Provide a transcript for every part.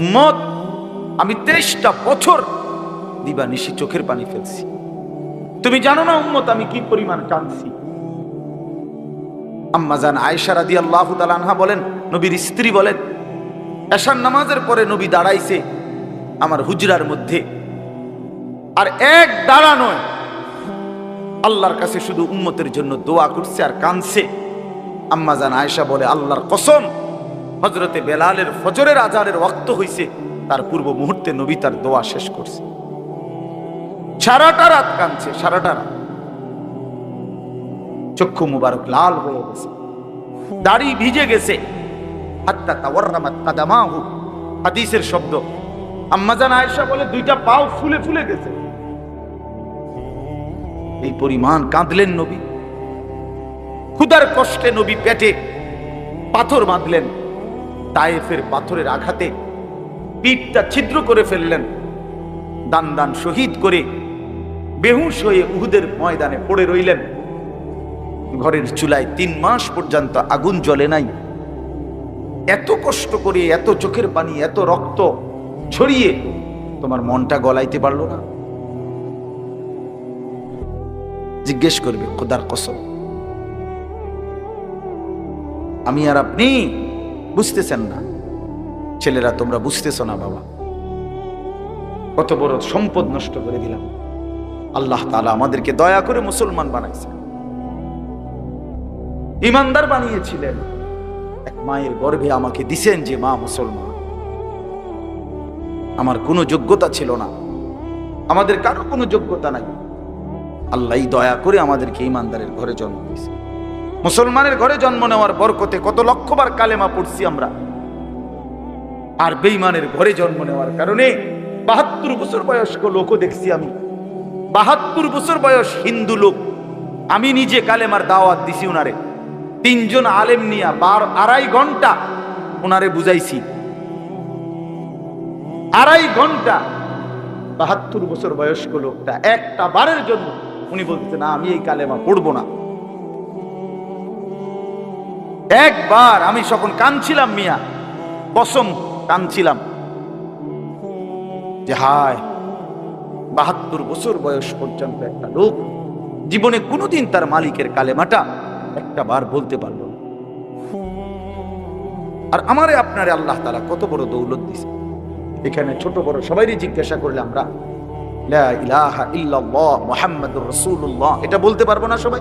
উম্মত, আমি তেইশটা বছর দিবা নিশি চোখের পানি ফেলছি। তুমি জানো না উম্মত, আমি কি পরিমাণ কাঁদছি? আম্মাজান আয়েশা রাদি আল্লাহ তালানহা বলেন, নবীর স্ত্রী বলেন, এশার নামাজের পরে নবী দাঁড়াইছে আমার হুজরার মধ্যে। আর এক দাঁড়া নয়, আল্লাহর কাছে শুধু উম্মতের জন্য দোয়া করছে আর কাঁদছে। আম্মাজান আয়েশা বলে, আল্লাহর কসম হজরতে বেলালের ফজরের আজারের ওয়াক্ত হইছে, তার পূর্ব মুহূর্তে নবী তার দোয়া শেষ করছে। সারাটা রাত কাঁদছে, সারাটা রাত। চক্ষু মুবারক লাল হয়ে গেছে। দাড়ি ভিজে গেছে। হাদিসের শব্দ। আম্মাজান আয়েশা বলে, দুইটা পাও ফুলে ফুলে গেছে। এই পরিমাণ কাঁদলেন নবী। ক্ষুদার কষ্টে নবী পেটে পাথর বাঁধলেন। তায়েফের পাথরের আঘাতে পিঠটা ছিদ্র করে ফেললেন। দান দান শহীদ করে বেহুশ হয়ে উহুদের ময়দানে পড়ে রইলেন। ঘরের চুলায় তিন মাস পর্যন্ত আগুন জ্বলে নাই। এত কষ্ট করে, এত চোখের পানি, এত রক্ত ছড়িয়ে তোমার মনটা গলাইতে পারল না? জিজ্ঞেস করবে, খোদার কসম, আমি আর আপনি বুঝতেছেন না। ছেলেরা, তোমরা বুঝতেছ না বাবা। কত বড় সম্পদ নষ্ট করে দিলাম। আল্লাহ তাআলা আমাদেরকে দয়া করে মুসলমান বানাইছে। ইমানদার বানিয়েছিলেন। এক মায়ের গর্ভে আমাকে দিছেন যে, মা, মুসলমান। আমার কোনো যোগ্যতা ছিল না। আমাদের কারও কোনো যোগ্যতা নাই। আল্লাহ দয়া করে আমাদেরকে ইমানদারের ঘরে জন্ম দিয়েছে। মুসলমানের ঘরে জন্ম নেওয়ার বরকতে কত লক্ষবার কালেমা পড়ছি আমরা। আর বেইমানের ঘরে জন্ম নেওয়ার কারণে বাহাত্তর বছর বয়স্ক লোকও দেখছি আমি। বাহাত্তর বছর বয়স হিন্দু লোক। আমি নিজে কালেমার দাওয়াত দিছি উনারে। তিনজন আলেম নিয়া বার আড়াই ঘণ্টা উনারে বুঝাইছি। আড়াই ঘণ্টা বাহাত্তর বছর বয়স্ক লোকটা একটা বারের জন্য উনি বলতেছে না, আমি এই কালেমা পড়ব না। একবার আমি যখন কানছিলাম মিয়া, কসম কানছিলাম যে হায়, বাহাত্তর বছর বয়স পর্যন্ত একটা লোক জীবনে কোনোদিন তার মালিকের কালেমাটা একটা বার বলতে পারল। আর আমারে আপনারে আল্লাহ তালা কত বড় দৌলত দিছে। এখানে ছোট বড় সবাইরই জিজ্ঞাসা করলে আমরা মুহাম্মাদুর রাসূলুল্লাহ। এটা বলতে পারব না সবাই?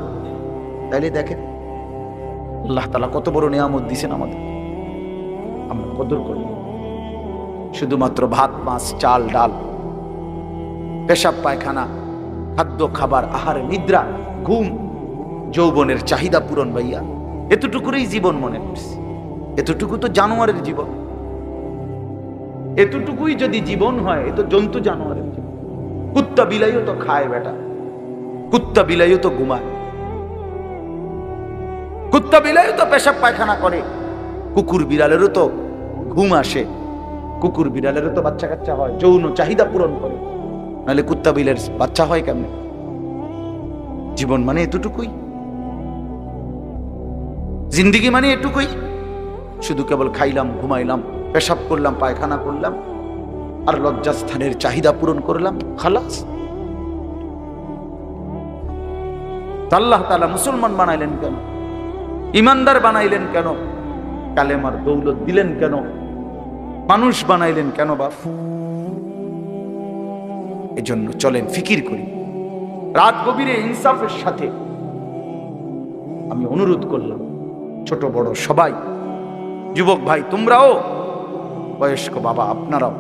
তাইলে দেখেন আল্লাহ তালা কত বড় নিয়ামত দিছেন আমাদের। আমরা কদর করি। শুধুমাত্র ভাত, মাছ, চাল, ডাল, পেশাব, পায়খানা, খাদ্য, খাবার, আহার, নিদ্রা, ঘুম, যৌবনের চাহিদা পূরণ ভাইয়া, এতটুকুরই জীবন মনে করছি। এতটুকু তো জানোয়ারের জীবন। এতটুকুই যদি জীবন হয়, এ তো জন্তু জানোয়ারের জীবন। কুত্তা, বিলাইও তো খায় বেটা। কুত্তা, বিলাইও তো ঘুমায়। কুত্তা বিলাইও তো পেশাব পায়খানা করে। কুকুর বিড়ালেরও তো ঘুম আসে। কুকুর বিড়ালেরও তো বাচ্চা কাচ্চা হয়, যৌন চাহিদা পূরণ করে। নাহলে কুত্তা বিলের বাচ্চা হয় কেমনে? জীবন মানে এতটুকুই। জিন্দিগি মানে এটুকুই। শুধু কেবল খাইলাম, ঘুমাইলাম, পেশাব করলাম, পায়খানা করলাম, আর লজ্জাস্থানের চাহিদা পূরণ করলাম, খালাস। আল্লাহ তালা মুসলমান বানাইলেন কেন? ইমানদার বানাইলেন কেন? কালেমার দৌলত দিলেন কেন? মানুষ বানাইলেন কেন বাপ? এজন্য চলেন ফিকির করি। রাত গভীরে ইনসাফের সাথে আমি অনুরোধ করলাম, ছোট বড় সবাই, যুবক ভাই, তোমরাও, বয়স্ক বাবা আপনারাও,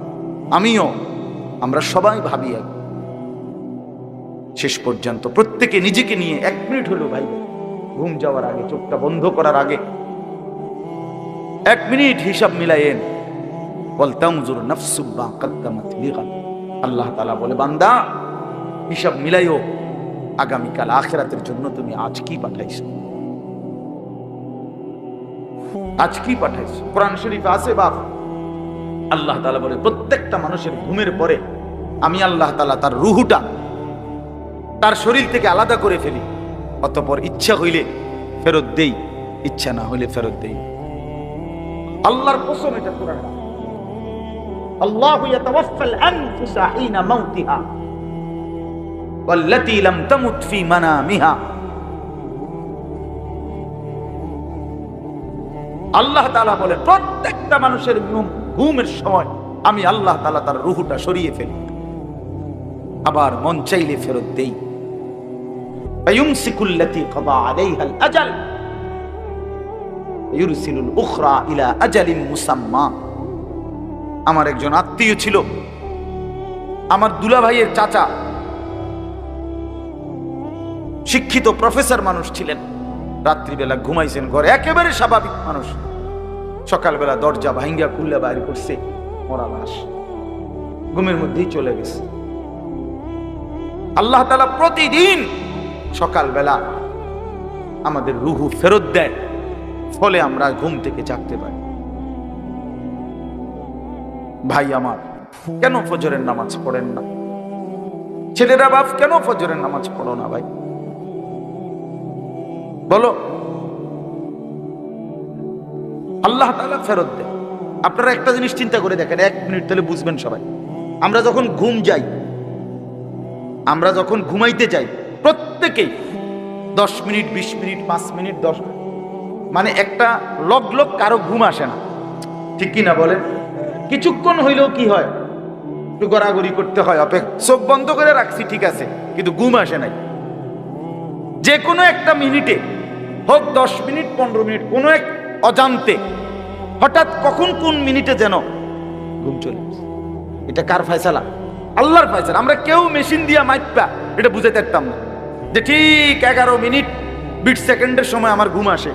আমিও, আমরা সবাই ভাবি এক। শেষ পর্যন্ত প্রত্যেকে নিজেকে নিয়ে এক মিনিট হলো ভাই। ঘুম যাওয়ার আগে, চোখটা বন্ধ করার আগে এক মিনিট হিসাব মিলাইয়েন বলতাম জোর নফসুব্বা কদ্দামাত লিগান আল্লাহ তালা বলে, বান্দা, হিসাব মিলাইও। জন্য তুমি আজ কি পাঠাইছো? আজ কি পাঠাইছো? কোরআন শরীফ আছে বাপ? আল্লাহ তালা বলে, প্রত্যেকটা মানুষের ঘুমের পরে আমি আল্লাহ তালা তার রুহুটা তার শরীর থেকে আলাদা করে ফেলি। অতপর ইচ্ছা হইলে ফেরত দেই, ইচ্ছা না হইলে ফেরত দেই। আল্লাহর কসম এটা কোরআন আল্লাহু ইয়াতাওয়াফাল আনফুসা হিনা মাউতিহা, ওয়াল্লাতী লাম তামুত ফি মানামিহা। আল্লাহ তাআলা বলে, প্রত্যেকটা মানুষের ঘুম- ঘুমের সময় আমি আল্লাহ তাআলা তার রুহুটা সরিয়ে ফেলি। আবার মন চাইলে ফেরত দেই। আমার একজন আত্মীয় ছিল। আমার দুলা ভাইয়ের চাচা। শিক্ষিত প্রফেসর মানুষ ছিলেন। রাত্রিবেলা ঘুমাইছেন ঘরে। একেবারে স্বাভাবিক মানুষ। সকালবেলা দরজা ভাঙ্গা খুললে বাইর করছে মরা লাশ ঘুমের মধ্যেই চলে গেছে। আল্লাহ তালা প্রতিদিন সকালবেলা আমাদের রুহু ফেরত দেয়, ফলে আমরা ঘুম থেকে জাগতে পারি। ভাই আমার, কেন ফজরের নামাজ পড়েন না? ছেলেরা বাপ, কেন ফজরের নামাজ পড়ো না ভাই? বলো। আল্লাহ তাআলা ফেরত দেয়। আপনারা একটা জিনিস চিন্তা করে দেখেন, এক মিনিট তাহলে বুঝবেন সবাই। আমরা যখন ঘুম যাই, আমরা যখন ঘুমাইতে যাই প্রত্যেকেই দশ মিনিট, বিশ মিনিট, পাঁচ মিনিট, দশ মানে একটা লগ লগ কারও ঘুম আসে না। ঠিক কি না বলেন? কিছুক্ষণ হইলেও কি হয়? একটু গড়াগড়ি করতে হয় অপেক চোখ বন্ধ করে রাখছি, ঠিক আছে। কিন্তু ঘুম আসে নাই। যে কোনো একটা মিনিটে, হোক দশ মিনিট, পনেরো মিনিট, কোনো এক অজান্তে, হঠাৎ কখন কোন মিনিটে যেন ঘুম চলে এটা কার ফয়সালা? আল্লাহর ফয়সালা। আমরা কেউ মেশিন দিয়া মাইপা, এটা বুঝে পারতাম না। যে ঠিক এগারো মিনিট বিট সেকেন্ডের সময় আমার ঘুম আসে।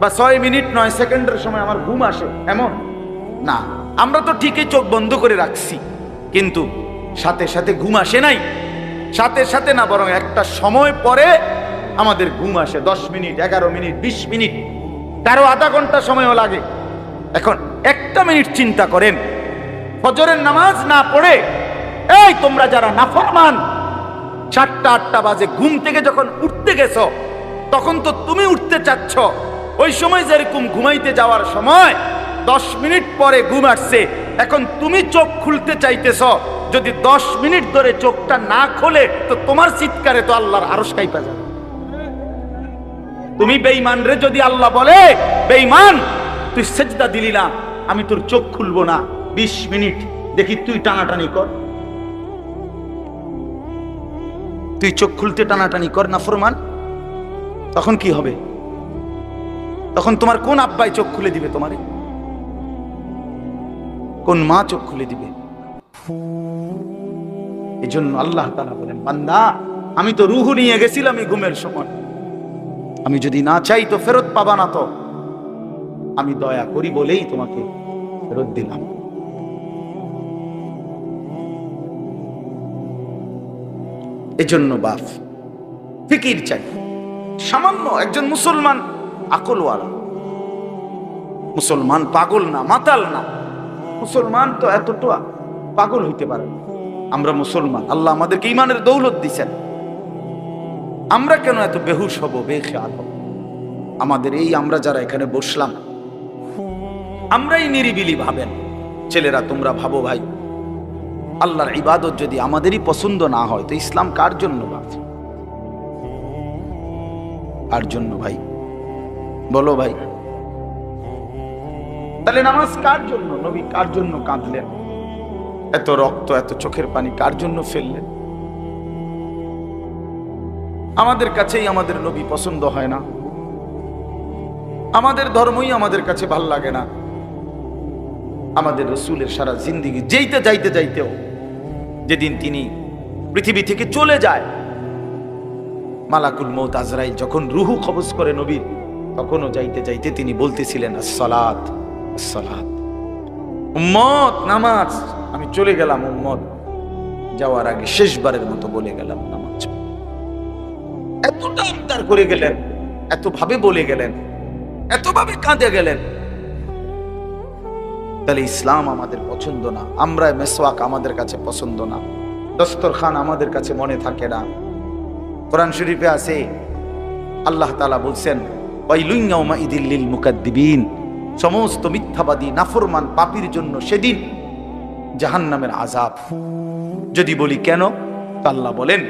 বা ছয় মিনিট নয় সেকেন্ডের সময় আমার ঘুম আসে, এমন? না, আমরা তো ঠিকই চোখ বন্ধ করে রাখছি, কিন্তু সাথে সাথে ঘুম আসে নাই। সাথে সাথে না, বরং একটা সময় পরে আমাদের ঘুম আসে, দশ মিনিট, এগারো মিনিট, বিশ মিনিট। কারও আধা ঘণ্টা সময়ও লাগে। এখন একটা মিনিট চিন্তা করেন, ফজরের নামাজ না পড়ে, এই তোমরা যারা নাফরমান সাতটা আটটা বাজে। ঘুম থেকে যখন উঠতে গেছো, তখন তো তুমি উঠতে চাচ্ছ। ওই সময় যেরকম ঘুমাইতে যাওয়ার সময়, দশ মিনিট পরে ঘুম আসছে। এখন তুমি চোখ খুলতে চাইতেছ। যদি দশ মিনিট ধরে চোখটা না খোলে, তো তোমার চিৎকারে তো আল্লাহর আরস কাইপা যাবে তুমি বেইমান রে, যদি আল্লাহ বলে, বেঈমান, তুই সেজদা দিলি না, আমি তোর চোখ খুলবো না। বিশ মিনিট, দেখি তুই টানাটানি কর। তুই চোখ খুলতে টানাটানি কর না ফরমান। তখন কি হবে? তখন তোমার কোন আব্বাই চোখ খুলে দিবে তোমারে? কোন মা চোখ খুলে দিবে? এই জন্য আল্লাহ বলেন, বান্দা, আমি তো রুহু নিয়ে গেছিলাম এই ঘুমের সময়। আমি যদি না চাই তো ফেরত পাবা না তো। আমি দয়া করি বলেই তোমাকে ফেরত দিলাম। এজন্য বাপ, ফিকির চাই। সামান্য একজন মুসলমান আকলওয়ালা। মুসলমান পাগল না, মাতাল না। মুসলমান তো এতটা পাগল হইতে পারে। আমরা মুসলমান, আল্লাহ আমাদেরকে ইমানের দৌলত দিচ্ছেন আমরা কেন এত বেহুশ হব, বেখেয়াল হব? আমাদের এই আমরা যারা এখানে বসলাম, আমরাই নিরিবিলি ভাবেন। ছেলেরা, তোমরা ভাবো ভাই আল্লাহর ইবাদত যদি আমাদেরই পছন্দ না হয়, তো ইসলাম কার জন্য কার জন্য ভাই? বলো ভাই। তাহলে নামাজ কার জন্য? নবী কার জন্য কাঁদলেন? এত রক্ত, এত চোখের পানি কার জন্য ফেললেন? আমাদের কাছেই আমাদের নবী পছন্দ হয় না। আমাদের ধর্মই আমাদের কাছে ভালো লাগে না। আমাদের রসুলের সারা জিন্দিগি যেইতে যাইতে যাইতেও যেদিন তিনি পৃথিবী থেকে চলে যায়। মালাকুল মৌত আজরাইল যখন রুহু কবজ করে নবীর, তখনও যাইতে যাইতে তিনি বলতেছিলেন সালাত সালাত উম্মত, নামাজ। আমি চলে গেলাম উম্মত। যাওয়ার আগে শেষবারের মতো বলে গেলাম নামাজ। এতটা আবদার করে গেলেন, এতভাবে বলে গেলেন, এতভাবে কাঁদে গেলেন। তাহলে ইসলাম আমাদের পছন্দ না আমরা মেসওয়াক আমাদের কাছে পছন্দ না, দস্তরখান আমাদের কাছে মনে থাকে না। কোরআন শরীফে আছে, আল্লাহ তালা বলছেন সমস্ত মিথ্যাবাদী, নাফরমান পাপির জন্য সেদিন জাহান্নামের আজাব যদি বলি কেন আল্লাহ বলেন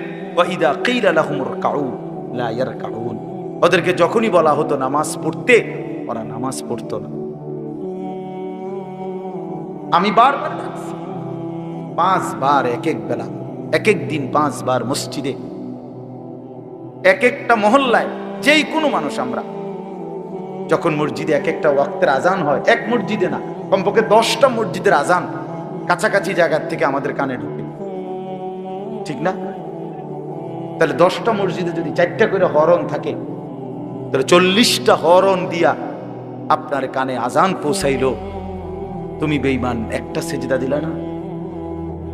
ওদেরকে যখনই বলা হতো নামাজ পড়তে, ওরা নামাজ পড়তো না। আমি বারবার ডাকছি। পাঁচবার এক এক বেলা এক এক দিন পাঁচবার মসজিদে। এক একটা মহল্লায় যেই কোনো মানুষ আমরা। যখন মসজিদে এক একটা ওয়াক্তের আজান হয়, এক মসজিদে না, কমপক্ষে দশটা মসজিদের আজান কাছাকাছি জায়গার থেকে আমাদের কানে ঢুকে। ঠিক না? তাহলে দশটা মসজিদে যদি চারটা করে হরণ থাকে, তাহলে চল্লিশটা হরণ দিয়া আপনার কানে আজান পৌঁছাইলো। তুমি বেইমান একটা সেজদা দিলা না?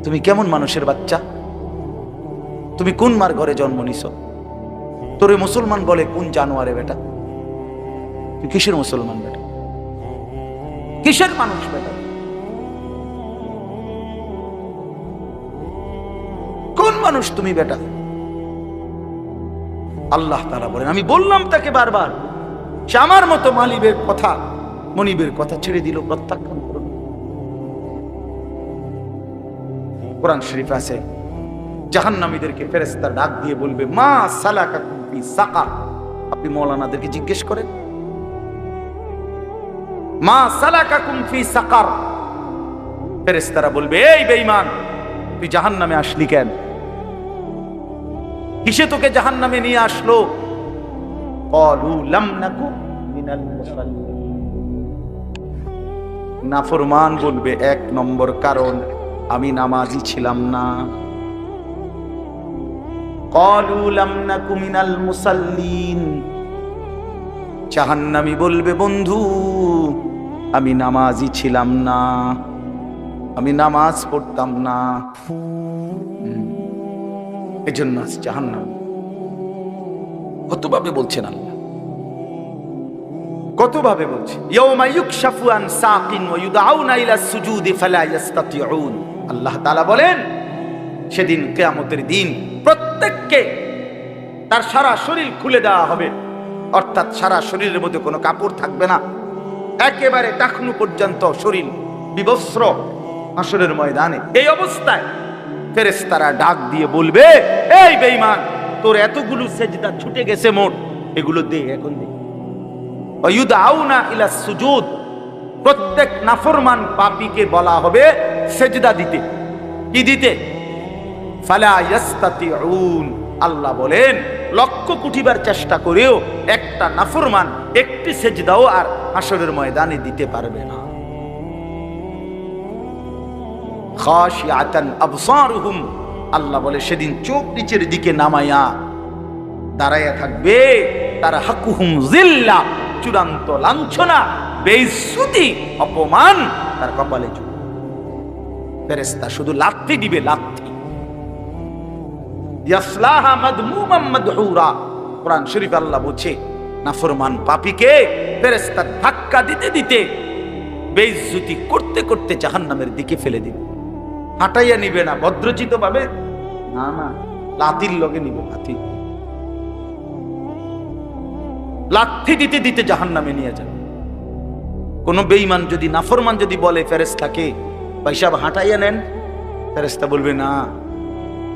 তুমি কেমন মানুষের বাচ্চা? তুমি কোন মার ঘরে জন্ম নিছ? তোরে মুসলমান বলে কোন জানোয়ারে বেটা? তুই কিসের মুসলমান বেটা? কিসের মানুষ বেটা? কোন মানুষ তুমি বেটা? আল্লাহ তারা বলেন, আমি বললাম তাকে বারবার, সে আমার মতো মালিবের কথা, মনিবের কথা ছেড়ে দিল প্রত্যাখ্যান কোরআন শরীফ আছে, জাহান্নামীদেরকে ফেরেস্তার ডাক দিয়ে বলবে, মা সালাকা কুফি সাকা আপনি মৌলানাদেরকে জিজ্ঞেস করেন, মা সালাকা কুমফি সাকার? ফেরেস্তারা বলবে, এই তুই জাহান্নামে আসলি কেন? কিসে তোকে জাহান্নামে নিয়ে আসলো? নাফরমান বলবে, এক নম্বর কারণ আমি নামাজি ছিলাম না। জাহান্নামী বলবে, বন্ধু, আমি নামাজি ছিলাম না। আমি নামাজ পড়তাম না। এই জন্য আজ জাহান্নাম। কতভাবে বলছেন আল্লাহ। ফালা ইস্তাতিউন আল্লাহ বলেন, সেদিন কেয়ামতের দিন প্রত্যেককে তার সারা শরীর খুলে দেওয়া হবে। অর্থাৎ সারা শরীরের মধ্যে কোনো কাপড় থাকবে না। একেবারে টাকনু পর্যন্ত শরীর বিবস্ত্র আসরের ময়দানে। এই অবস্থায় ফেরেশতারা ডাক দিয়ে বলবে, এই বেঈমান, তোর এতগুলো সেজদা ছুটে গেছে মোট। এগুলো দে, এখন দে। ইলা সুজুদ। প্রত্যেক নাফরমান পাপীকে বলা হবে সেজদা দিতে। কি দিতে? আল্লাহ বলেন, লক্ষ কুঠিবার চেষ্টা করেও একটা নাফরমান একটি সেজদাও আর হাসরের ময়দানে দিতে পারবে না। আল্লাহ বলে, সেদিন চোখ নিচের দিকে নামায়া দাঁড়াইয়া থাকবে। তার হাকুহুম জিল্লা। চূড়ান্ত লাঞ্ছনা, বেইজ্জতি, অপমান তার কপালে চুল ফেরেশতা শুধু লাথি দিবে, লাথি। ইয়াসলাহা মাদহুরা। শরীফ আল্লাহ বলছে, নাফরমান পাপীকে ফেরেশতা ধাক্কা দিতে দিতে বেইজ্জতি করতে করতে জাহান্নামের দিকে ফেলে দিবে। হাঁটাইয়া নিবে না ভদ্রচিত না না লাতির লগে নিবে, লাথি। লাথি দিতে দিতে জাহান্নামে নিয়ে যাবে কোন বেঈমান যদি নাফরমান যদি বলে ফেরেস্তাকে পয়সা হাঁটাইয়া নেন ফেরেস্তা বলবে, না,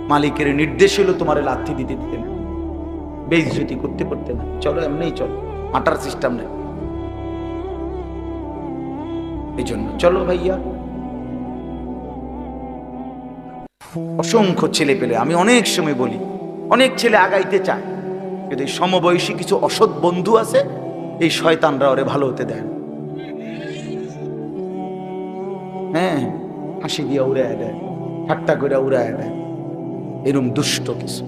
মালিকের নির্দেশ হলো তোমার লাথি দিতে দিতে না বেইজ্জতি করতে করতে না। চলো, এমনিই চলো। হাঁটার সিস্টেম নেই। এই জন্য চলো ভাইয়া। অসংখ্য ছেলে পেলে আমি অনেক সময় বলি, অনেক ছেলে আগাইতে চায়। কিন্তু এই সমবয়সী কিছু অসৎ বন্ধু আছে, এই শয়তানরা ওরে ভালো হতে দেয় না। হ্যাঁ হাসি দিয়া উড়ায় দেয়, ঠাট্টা করে উড়ায় দেয়। এরম দুষ্ট কিছু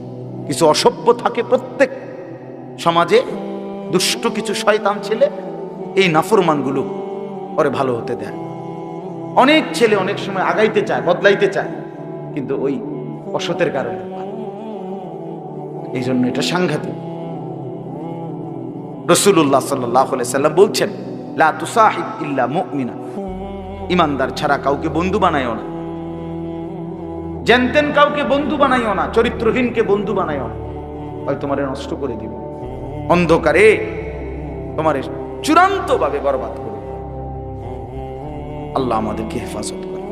কিছু অসভ্য থাকে প্রত্যেক সমাজে, দুষ্ট কিছু শয়তান ছেলে, এই নাফরমানগুলো ওরে ভালো হতে দেয়। অনেক ছেলে অনেক সময় আগাইতে চায়, বদলাইতে চায়, কিন্তু ওই অসতের কারণে এই জন্য এটা সাংঘাতিক। রসুল্লাহ সাল্লাহ সাল্লাম বলছেন ইমানদার ছাড়া কাউকে বন্ধু বানাইও না। জেনতেন কাউকে বন্ধু বানাইও না, চরিত্রহীনকে বন্ধু বানাইও না। হয় তোমারে নষ্ট করে দিবে। অন্ধকারে তোমারে চূড়ান্ত ভাবে বরবাদ করে আল্লাহ আমাদেরকে হেফাজত করে।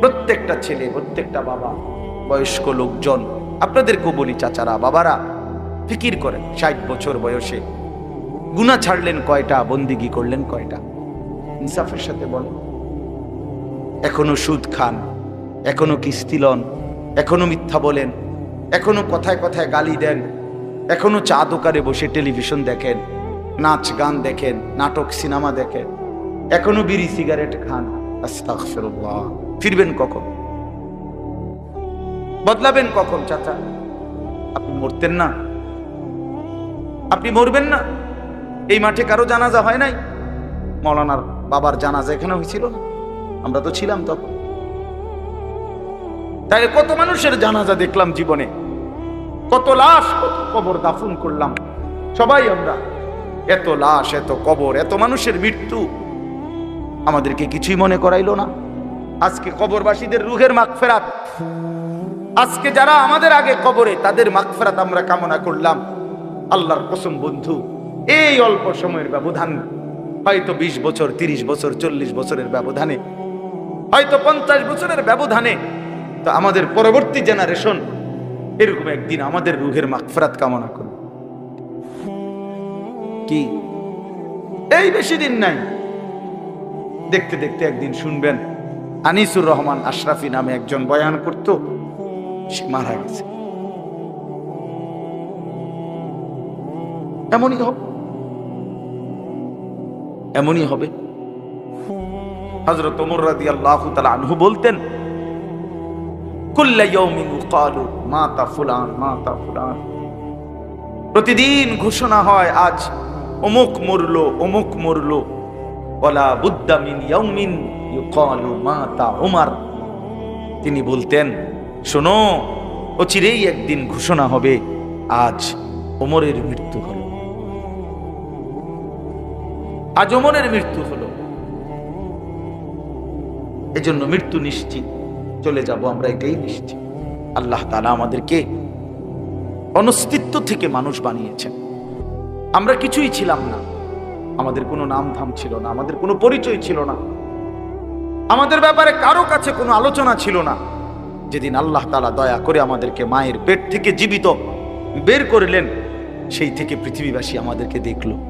প্রত্যেকটা ছেলে, প্রত্যেকটা বাবা, বয়স্ক লোকজন, আপনাদেরকেও বলি, চাচারা, বাবারা ফিকির করেন, ষাট বছর বয়সে। গুণা ছাড়লেন কয়টা, বন্দিগি করলেন কয়টা? ইনসাফের সাথে বল। এখনও সুদ খান, এখনও কিস্তি লন, এখনও মিথ্যা বলেন, এখনও কথায় কথায় গালি দেন, এখনও চা দোকানে বসে টেলিভিশন দেখেন, নাচ গান দেখেন, নাটক, সিনেমা দেখেন, এখনও বিড়ি, সিগারেট খান। ফিরবেন কখন? বদলাবেন কখন, চাচা? আপনি মরতেন না? আপনি মরবেন না। এই মাঠে কারও জানাজা হয় নাই? মৌলানার বাবার জানাজা এখানে হয়েছিল না। আমরা তো ছিলাম তখন। তাই কত মানুষের জানাজা দেখলাম জীবনে? কত লাশ, কত কবর দাফন করলাম। সবাই আমরা, এত লাশ, এত কবর, এত মানুষের মৃত্যু। আমাদেরকে কিছুই মনে করাইলো না। আজকে কবরবাসীদের রুহের মাগফেরাত। আজকে যারা আমাদের আগে কবরে, তাদের মাগফেরাত আমরা কামনা করলাম। আল্লাহর কসম, বন্ধু, এই অল্প সময়ের ব্যবধান, হয়তো বিশ বছর, তিরিশ বছর, চল্লিশ বছরের ব্যবধানে, হয়তো পঞ্চাশ বছরের ব্যবধানে, তো আমাদের পরবর্তী জেনারেশন এরকম একদিন আমাদের রুহের মাগফেরাত কামনা করবে কি? এই বেশি দিন নাই। দেখতে দেখতে একদিন শুনবেন, আনিসুর রহমান আশরাফি নামে একজন বয়ান করত, সে মারা গেছে। এমনই হবে। এমনই হবে। হজরত ওমর রাদিয়াল্লাহু তাআলা আনহু বলতেন মাতা ফুলান মাতা ফুলান। প্রতিদিন ঘোষণা হয়, আজ অমুক মরলো অমুক মরলো। ওয়ালা বুদ্দা মিন ইয়াউমিন ইউকালু মাতা উমার। তিনি বলতেন, শোনো, অচিরেই একদিন ঘোষণা হবে, আজ ওমরের মৃত্যু হলো। আজ ওমরের মৃত্যু হলো। এজন্য মৃত্যু নিশ্চিত। চলে যাব আমরা এটাই নিশ্চিত। আল্লাহ তাআলা আমাদেরকে অনস্তিত্ব থেকে মানুষ বানিয়েছেন। আমরা কিছুই ছিলাম না। আমাদের কোনো নাম ধাম ছিল না, আমাদের কোনো পরিচয় ছিল না। আমাদের ব্যাপারে কারও কাছে কোনো আলোচনা ছিল না। যেদিন আল্লাহ তালা দয়া করে আমাদেরকে মায়ের পেট থেকে জীবিত বের করলেন, সেই থেকে পৃথিবীবাসী আমাদেরকে দেখল।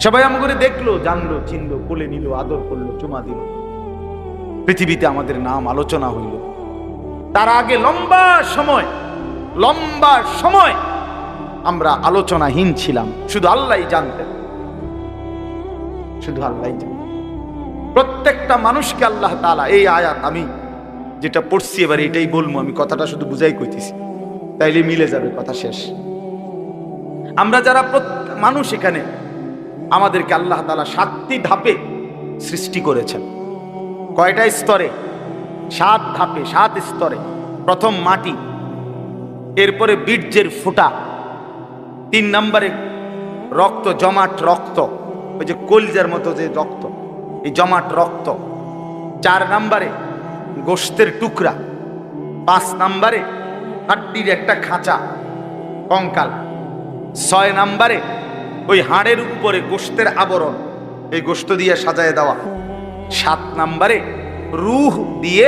সবাই আমাকে দেখল, জানলো, চিনলো, কোলে নিল, আদর করল, চুমা দিল। পৃথিবীতে আমাদের নাম আলোচনা হইল। তার আগে লম্বা সময় লম্বা সময় আমরা আলোচনাহীন ছিলাম। শুধু আল্লাহ জানতেন। শুধু আল্লাহ প্রত্যেকটা মানুষকে আল্লাহ তালা এই আয়াত আমি যেটা পড়ছি, এবার এটাই বলব, আমি কথাটা শুধু বুঝাই কইতেছি। তাইলে মিলে যাবে কথা শেষ। আমরা যারা মানুষ এখানে আমাদেরকে আল্লাহ তালা সাতটি ধাপে সৃষ্টি করেছেন। কয়টা স্তরে? সাত ধাপে, সাত স্তরে। প্রথম মাটি, এরপরে বীর্যের ফোঁটা, তিন নম্বরে রক্ত, জমাট রক্ত, ওই যে কলজার মতো যে রক্ত, এই জমাট রক্ত। চার নম্বরে গোস্তের টুকরা, পাঁচ নম্বরে হাড্ডির একটা খাঁচা, কঙ্কাল। ছয় নম্বরে ওই হাড়ের উপরে গোস্তের আবরণ, এই গোস্ত দিয়ে সাজায় দেওয়া। সাত নাম্বারে রুহ দিয়ে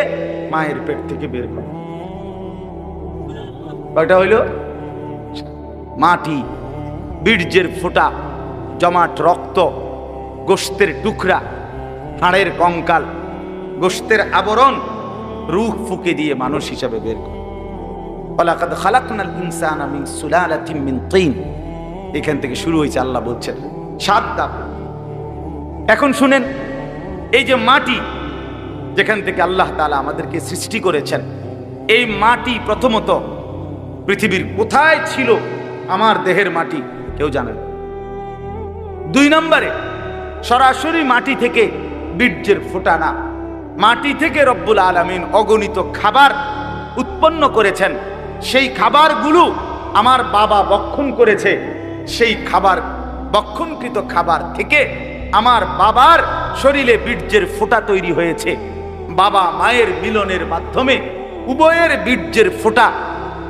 মায়ের পেট থেকে বের করা। কয়টা হইল? মাটি, বীর্যের ফোঁটা, জমাট রক্ত গোস্তের টুকরা, হাড়ের কঙ্কাল গোস্তের আবরণ রুহ ফুকে দিয়ে মানুষ হিসাবে বের করে। ওয়ালাকাদ খালাকনাল ইনসানা মিন সুলালাতিন মিন তিন। এখান থেকে শুরু হয়েছে, আল্লাহ বলছেন সাত ধাপ এখন শুনেন, এই যে মাটি, যেখান থেকে আল্লাহ তালা আমাদেরকে সৃষ্টি করেছেন, এই মাটি প্রথমত পৃথিবীর কোথায় ছিল? আমার দেহের মাটি, কেউ জানে। দুই নম্বরে, সরাসরি মাটি থেকে বীর্যের ফোটানা। মাটি থেকে রব্বুল আলামিন অগণিত খাবার উৎপন্ন করেছেন। সেই খাবারগুলো আমার বাবা বক্ষণ করেছে। সেই খাবার বক্ষণকৃত খাবার থেকে আমার বাবার শরীরে বীর্যের ফোঁটা তৈরি হয়েছে। বাবা মায়ের মিলনের মাধ্যমে উভয়ের বীর্যের ফোঁটা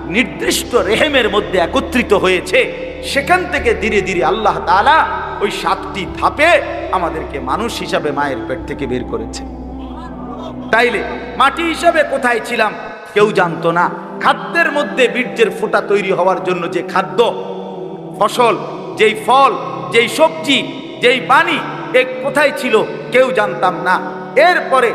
নির্দিষ্ট রেহেমের মধ্যে একত্রিত হয়েছে। সেখান থেকে ধীরে ধীরে আল্লাহ তাআলা ওই সাতটি ধাপে আমাদেরকে মানুষ হিসাবে মায়ের পেট থেকে বের করেছে। তাইলে মাটি হিসাবে কোথায় ছিলাম? কেউ জানতো না। খাদ্যের মধ্যে বীর্যের ফোঁটা তৈরি হওয়ার জন্য যে খাদ্য ফসল, যেই ফল, যেই সবজি, যেই পানি এ কোথায় ছিল কেউ জানতাম না। এরপরে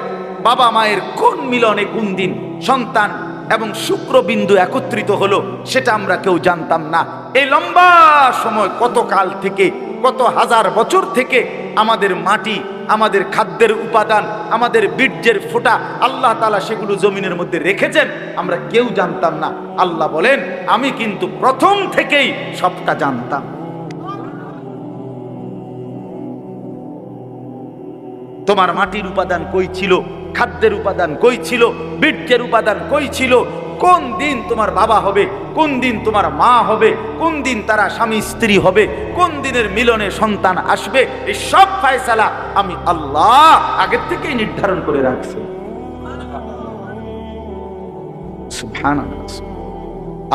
বাবা মায়ের কোন মিলনে কোন দিন সন্তান এবং শুক্রবিন্দু একত্রিত হলো, সেটা আমরা কেউ জানতাম না। এই লম্বা সময় কত কাল থেকে কত হাজার বছর থেকে আমাদের মাটি, আমাদের খাদ্যের উপাদান, আমাদের বীর্যের ফোঁটা আল্লাহ তালা সেগুলো জমিনের মধ্যে রেখেছেন, আমরা কেউ জানতাম না। আল্লাহ বলেন, আমি কিন্তু প্রথম থেকেই সবটা জানতাম। তোমার মাটির উপাদান কই ছিল? খাদ্যের উপাদান কই ছিল? বীর্যের উপাদান কই ছিল? কোন দিন তোমার বাবা হবে? কোন দিন তোমার মা হবে? কোন দিন তারা স্বামী, স্ত্রী হবে? কোন দিনের মিলনে সন্তান আসবে? এই সব ফায়সালা আমি আল্লাহ আগের থেকেই নির্ধারণ করে রাখছি।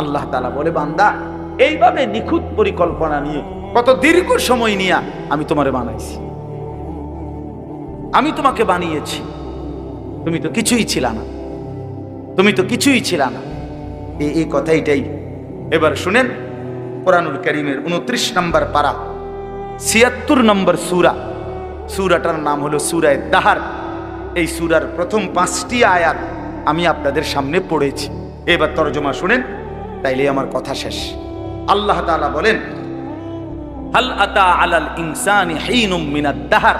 আল্লাহ তালা বলে, বান্দা, এইভাবে নিখুঁত পরিকল্পনা নিয়ে, কত দীর্ঘ সময় নিয়ে আমি তোমারে বানাইছি। আমি তোমাকে বানিয়েছি। তুমি তো কিছুই ছিল না। তুমি তো কিছুই ছিল না। এই কথাইটাই এবার শুনেন কোরআনুল করিমের উনত্রিশ নম্বর পারা ছিয়াত্তর নম্বর সুরা। সুরাটার নাম হলো সুরায় দাহার। এই সুরার প্রথম পাঁচটি আয়াত আমি আপনাদের সামনে পড়েছি। এবার তর্জমা শুনেন তাইলে আমার কথা শেষ। আল্লাহ তাআলা বলেন হাল আতা আলাল ইনসানি হিনুম মিনাদ দাহার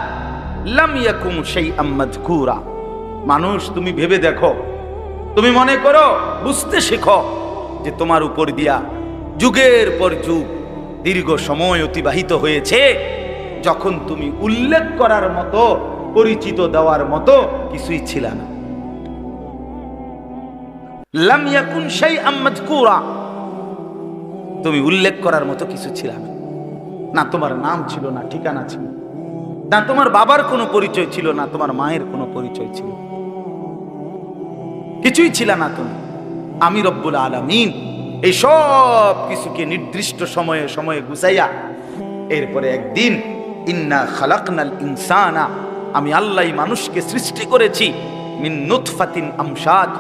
লাম ইয়াকুম শাইআম মাযকুরা। মানুষ তুমি ভেবে দেখো তুমি মনে করো, বুঝতে শেখো যে তোমার উপর দিয়া যুগের পর যুগ দীর্ঘ সময় অতিবাহিত হয়েছে। যখন তুমি উল্লেখ করার মতো, পরিচিত দেওয়ার মতো কিছুই ছিল না। তুমি উল্লেখ করার মতো কিছু ছিল না। না তোমার নাম ছিল, না ঠিকানা ছিল। না তোমার বাবার কোনো পরিচয় ছিল, না তোমার মায়ের কোনো পরিচয় ছিল। কিছুই ছিল না তুমি আমি রব্বুল আলামিন এই সব কিছুকে নির্দিষ্ট সময়ে সময়ে গুছাইয়া এরপরে একদিন ইন্না খালাকনাল ইনসানা, আমি আল্লাহ মানুষকে সৃষ্টি করেছি, মিন নুতফাতিন আমসাদ,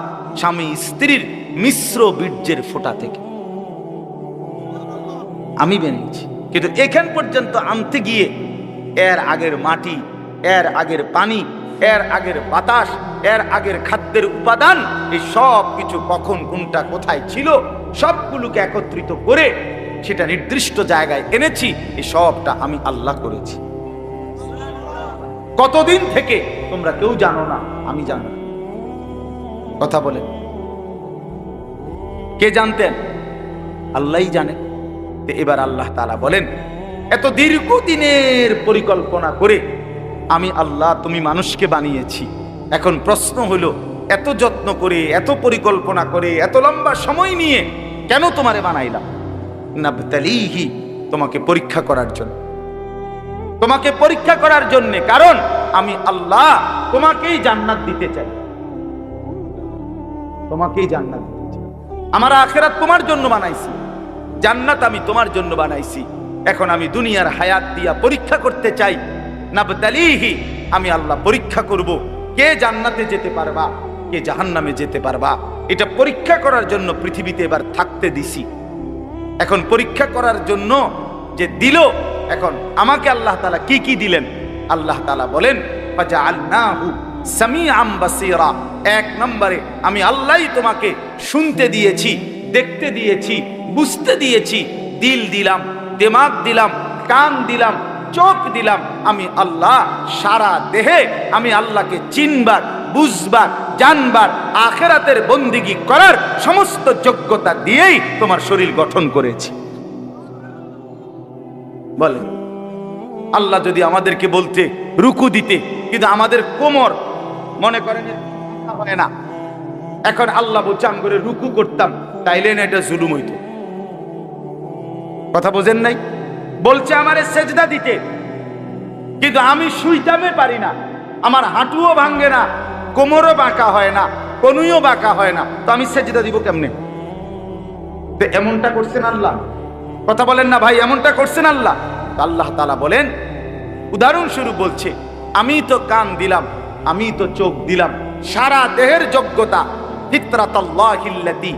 স্বামী স্ত্রীর মিশ্র বীর্যের ফোঁটা থেকে। আমি বেরিয়েছি। কিন্তু এখান পর্যন্ত আনতে গিয়ে এর আগের মাটি, এর আগের পানি এর আগের বাতাস, এর আগের খাদ্যের উপাদান, এই সব কিছু কখন, কোনটা, কোথায় ছিল, সবগুলোকে একত্রিত করে সেটা নির্দিষ্ট জায়গায় এনেছি, এই সবটা আমি আল্লাহ করেছি। কতদিন থেকে তোমরা কেউ জানো না, আমি জানো কথা বলে। কে জানতেন? আল্লাহই জানে। এবার আল্লাহ তালা বলেন, এত দীর্ঘদিনের পরিকল্পনা করে আমি আল্লাহ, তুমি মানুষকে বানিয়েছি। এখন প্রশ্ন হলো, এত যত্ন করে, এত পরিকল্পনা করে, এত লম্বা সময় নিয়ে কেন তোমারে বানাইলাম? নাবতালিহি, তোমাকে পরীক্ষা করার জন্য। তোমাকে পরীক্ষা করার জন্য, কারণ আমি আল্লাহ, তোমাকেই জান্নাত দিতে চাই। তোমাকেই জান্নাত দিতে চাই। আমার আখেরাত তোমার জন্য বানাইছি। জান্নাত আমি তোমার জন্য বানাইছি। এখন আমি দুনিয়ার হায়াত দিয়া পরীক্ষা করতে চাই। নাবতালিহি, আমি আল্লাহ পরীক্ষা করব, কে জান্নাতে যেতে পারবা, কে জাহান্নামে যেতে পারবা। এটা পরীক্ষা করার জন্য পৃথিবীতে এবার থাকতে দিছি। এখন পরীক্ষা করার জন্য যে দিল, এখন আমাকে আল্লাহ তালা কি কি দিলেন? আল্লাহ তালা বলেন এক নম্বরে, আমি আল্লাহই তোমাকে শুনতে দিয়েছি, দেখতে দিয়েছি, বুঝতে দিয়েছি। দিল দিলাম, দিমাগ দিলাম, কান দিলাম চোখ দিলাম, আমি আল্লাহ, সারা দেহে আমি আল্লাহকে চিনবার, বুঝবার, জানবার, আখেরাতের বন্দিগি করার সমস্ত যোগ্যতা দিয়েই তোমার শরীর গঠন করেছি। বলে আল্লাহ যদি আমাদেরকে বলতে রুকু দিতে, কিন্তু আমাদের কোমর, মনে করেন হয় না। এখন আল্লাহ বলছে, আমি করে রুকু করতাম, তাইলে না এটা জুলুম হইতো। কথা বোঝেন নাই? বলছে আমারে সেজদা দিতে। কিন্তু আমি শুইতামে পারি না। আমার হাঁটুও ভাঙ্গে না, কোমরও বাঁকা হয় না, কনুইও বাঁকা হয় না। তো আমি সেজদা দিব কেমনে? এমনটা করছেন আল্লাহ। কথা বলেন না ভাই, এমনটা করছেন আল্লাহ। আল্লাহ তালা বলেন, উদাহরণস্বরূপ বলছে, আমি তো কান দিলাম, আমি তো চোখ দিলাম, সারা দেহের যোগ্যতা ফিতরাতাল্লাহিল্লাতি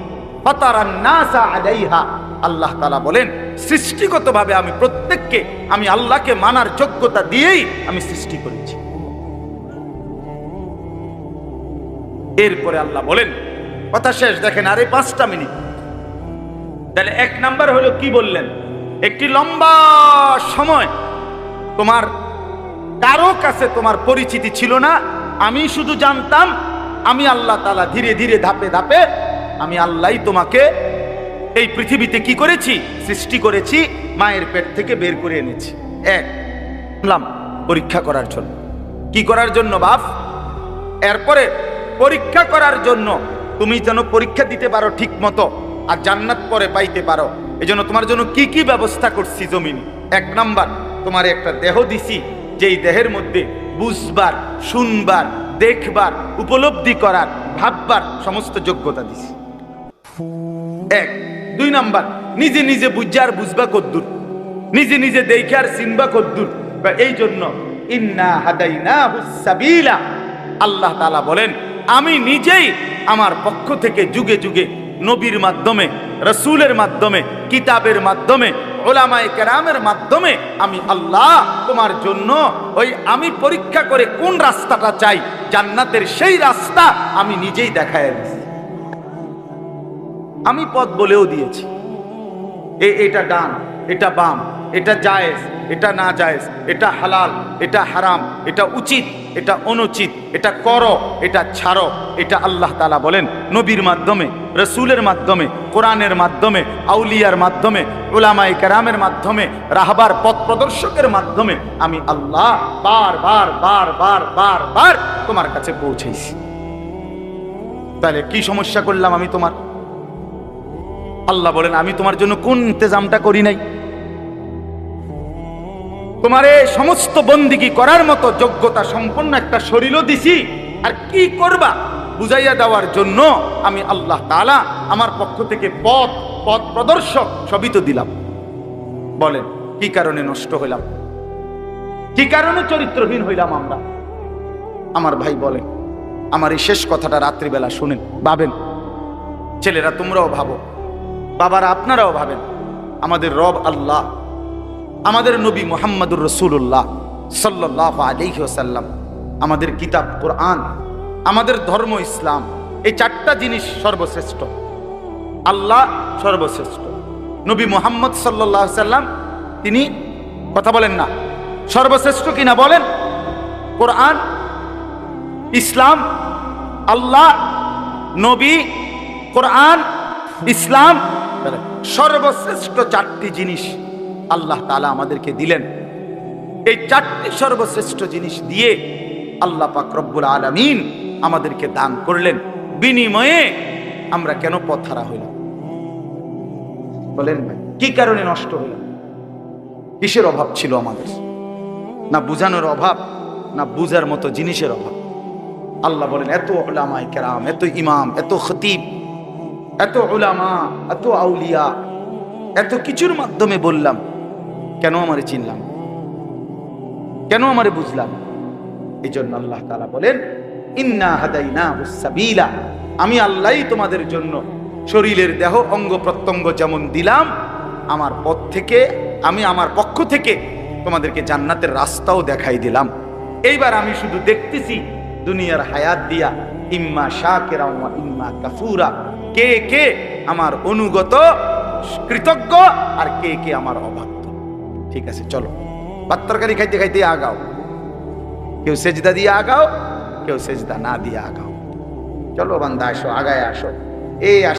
ফাতারান নাসা আলাইহা। আল্লাহ তালা বলেন, সৃষ্টিগতভাবে আমি প্রত্যেককে, আমি আল্লাহকে মানার যোগ্যতা দিয়েই আমি সৃষ্টি করেছি। এরপরে আল্লাহ বলেন, কথা শেষ, দেখেন আরে পাঁচটা মিনিট। তাহলে এক নাম্বার হলো কি বললেন? একটি লম্বা সময়। তোমার কারও কাছে তোমার পরিচিতি ছিল না, আমি শুধু জানতাম, আমি আল্লাহ তালা ধীরে ধীরে ধাপে ধাপে, আমি আল্লাহই তোমাকে এই পৃথিবীতে কি করেছি? সৃষ্টি করেছি, মায়ের পেট থেকে বের করে এনেছি। এক পরীক্ষা করার জন্য। কি করার জন্য, বাপ? এরপরে পরীক্ষা করার জন্য তুমি যেন পরীক্ষা দিতে পারো ঠিক মতো আর জান্নাত পরে পাইতে পারো। এজন্য তোমার জন্য কি কি ব্যবস্থা করছি জমিনে? এক নাম্বার, তোমার একটা দেহ দিছি, যেই দেহের মধ্যে বুঝবার, শুনবার, দেখবার, উপলব্ধি করার, ভাববার সমস্ত যোগ্যতা দিছি। এক দুই নাম্বার, নিজে নিজে বুঝা আর বুঝবা কদ্দুর। নিজে নিজে দেখে আর চিনবা কদ্দুর। বা এই জন্য, ইন্না হাদাইনা সাবিলা। আল্লাহ তাআলা বলেন, আমি নিজেই আমার পক্ষ থেকে যুগে যুগে নবীর মাধ্যমে, রসুলের মাধ্যমে, কিতাবের মাধ্যমে ওলামায়ে কেরামের মাধ্যমে আমি আল্লাহ তোমার জন্য ওই আমি পরীক্ষা করে কোন রাস্তাটা চাই? জান্নাতের সেই রাস্তা আমি নিজেই দেখায় দিছি। আমি পথ বলেও দিয়েছি। এ, এটা ডান, এটা বাম, এটা জায়েজ, এটা না জায়েজ, এটা হালাল, এটা হারাম, এটা উচিত, এটা অনুচিত, এটা করো, এটা ছাড়ো, এটা আল্লাহ তালা বলেন নবীর মাধ্যমে, রসুলের মাধ্যমে, কোরআনের মাধ্যমে, আউলিয়ার মাধ্যমে ওলামাই কেরামের মাধ্যমে, রাহবার, পথ প্রদর্শকের মাধ্যমে আমি আল্লাহ বার বার বার বার বার বার তোমার কাছে পৌঁছেছি। তাহলে কি সমস্যা করলাম আমি তোমার? আল্লাহ বলেন, আমি তোমার জন্য কোন ইন্তজামটা করি নাই? তোমার এই সমস্ত বন্দিগি করার মতো যোগ্যতা সম্পন্ন একটা শরীরও দিছি, আর কি করবা? বুঝাইয়া দেওয়ার জন্য আমি আল্লাহ তাআলা আমার পক্ষ থেকে পথ পথ প্রদর্শক সবই তো দিলাম। বলেন, কি কারণে নষ্ট হইলাম? কি কারণে চরিত্রহীন হইলাম আমরা? আমার ভাই বলেন, আমার এই শেষ কথাটা রাত্রিবেলা শুনেন, ভাবেন। ছেলেরা তোমরাও ভাবো বাবারা, আপনারাও ভাবেন, আমাদের রব আল্লাহ, আমাদের নবী মোহাম্মদুর রসুল্লাহ সাল্লাহ আলিহাসাল্লাম আমাদের কিতাব কোরআন, আমাদের ধর্ম ইসলাম, এই চারটা জিনিস সর্বশ্রেষ্ঠ। আল্লাহ সর্বশ্রেষ্ঠ। নবী মোহাম্মদ সাল্লাহ সাল্লাম তিনি কথা বলেন না, সর্বশ্রেষ্ঠ কিনা বলেন, কোরআন, ইসলাম, আল্লাহ, নবী, কোরআন, ইসলাম সর্বশ্রেষ্ঠ চারটি জিনিস আল্লাহ তালা আমাদেরকে দিলেন। এই চারটি সর্বশ্রেষ্ঠ জিনিস দিয়ে আল্লাহ পাক রব্বুল আলমিন আমাদেরকে দান করলেন। বিনিময়ে আমরা কেন পথহারা হইলাম? বলেন ভাই, কি কারণে নষ্ট হইলাম? কিসের অভাব ছিল আমাদের? না বুঝানোর অভাব, না বুঝার মতো জিনিসের অভাব। আল্লাহ বলেন, এত ওলামাই কেরাম, এত ইমাম, এত খতিব এত ওলামা এত আউলিয়া, এত কিছুর মাধ্যমে বললাম, কেন আমারে চিনলাম? কেন আমারে বুঝলাম? এই জন্য আল্লাহ তালা বলেন, ইন্না হাদাইনা সাবিলা। আমি আল্লাহই তোমাদের জন্য শরীরের দেহ অঙ্গ প্রত্যঙ্গ যেমন দিলাম, আমার পথ থেকে, আমি আমার পক্ষ থেকে তোমাদেরকে জান্নাতের রাস্তাও দেখাই দিলাম। এইবার আমি শুধু দেখতেছি দুনিয়ার হায়াত দিয়া, ইম্মা শাকেরা ওয়া ইম্মা কাফুরা। কে কে আমার অনুগত, কৃতজ্ঞ আর কে কে আমার অবাধ্য। ঠিক আছে, চলো। ভাত তরকারি খাইতে খাইতে আগাও। কেউ সেজদা দিয়ে আগাও, কেউ সেজদা না দিয়ে আগাও। চলো বান্ধা আসো, আগায় আসো। এই আসো।